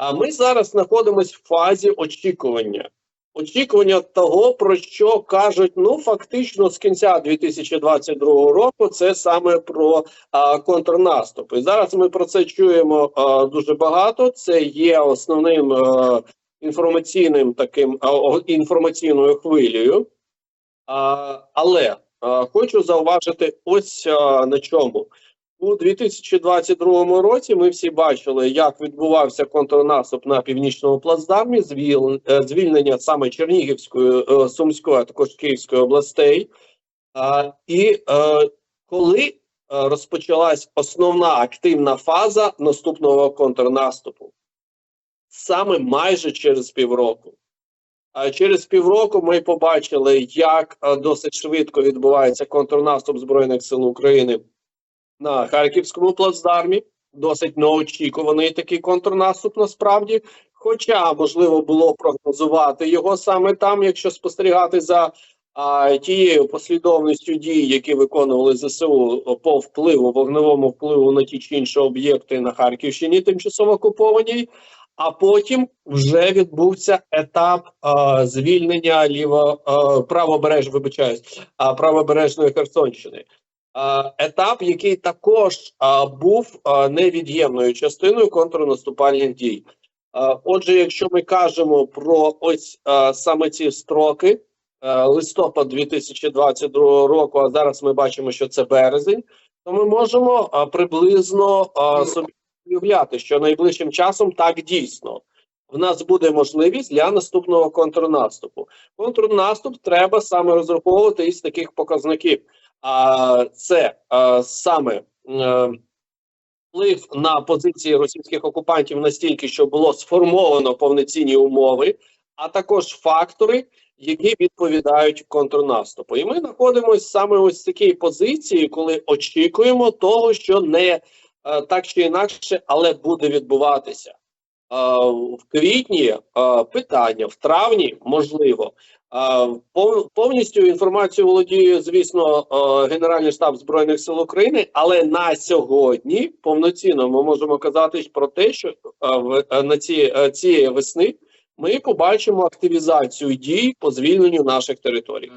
А ми зараз знаходимося в фазі очікування. Очікування того, про що кажуть, ну фактично з кінця 2022 року, це саме про а, контрнаступ. І зараз ми про це чуємо а, дуже багато. Це є основним а, інформаційним таким а, інформаційною хвилею. А, але а, хочу зауважити ось а, на чому. У 2022 році ми всі бачили, як відбувався контрнаступ на північному плацдармі, е, звільнення саме Чернігівської, е, Сумської, а також Київської областей. І е, коли розпочалась основна активна фаза наступного контрнаступу, саме майже через півроку. Через півроку ми побачили, як досить швидко відбувається контрнаступ Збройних сил України на Харківському плацдармі. Досить неочікуваний такий контрнаступ насправді. Хоча можливо було прогнозувати його саме там, якщо спостерігати за а, тією послідовністю дій, які виконували ЗСУ по впливу, вогневому впливу на ті чи інші об'єкти на Харківщині, тимчасово окупованій. А потім вже відбувся етап а, звільнення ліво а, правобереж, вибачаюсь, а, правобережної Херсонщини. А, етап, який також був невід'ємною частиною контрнаступальних дій. Отже, якщо ми кажемо про ось саме ці строки, листопад 2022 року, а зараз ми бачимо, що це березень, то ми можемо приблизно собі уявляти, що найближчим часом так дійсно. В нас буде можливість для наступного контрнаступу. Контрнаступ треба саме розраховувати із таких показників. А це саме е, вплив на позиції російських окупантів настільки, що було сформовано повноцінні умови, а також фактори, які відповідають контрнаступу. І ми знаходимося саме ось в такій позиції, коли очікуємо того, що не е, так чи інакше, але буде відбуватися. Е, В квітні питання, в травні можливо. А, Повністю інформацію володіє, звісно, е, Генеральний штаб Збройних сил України, але на сьогодні повноцінно ми можемо казати про те, що е, е, на ці, е, цієї весни ми побачимо активізацію дій по звільненню наших територій.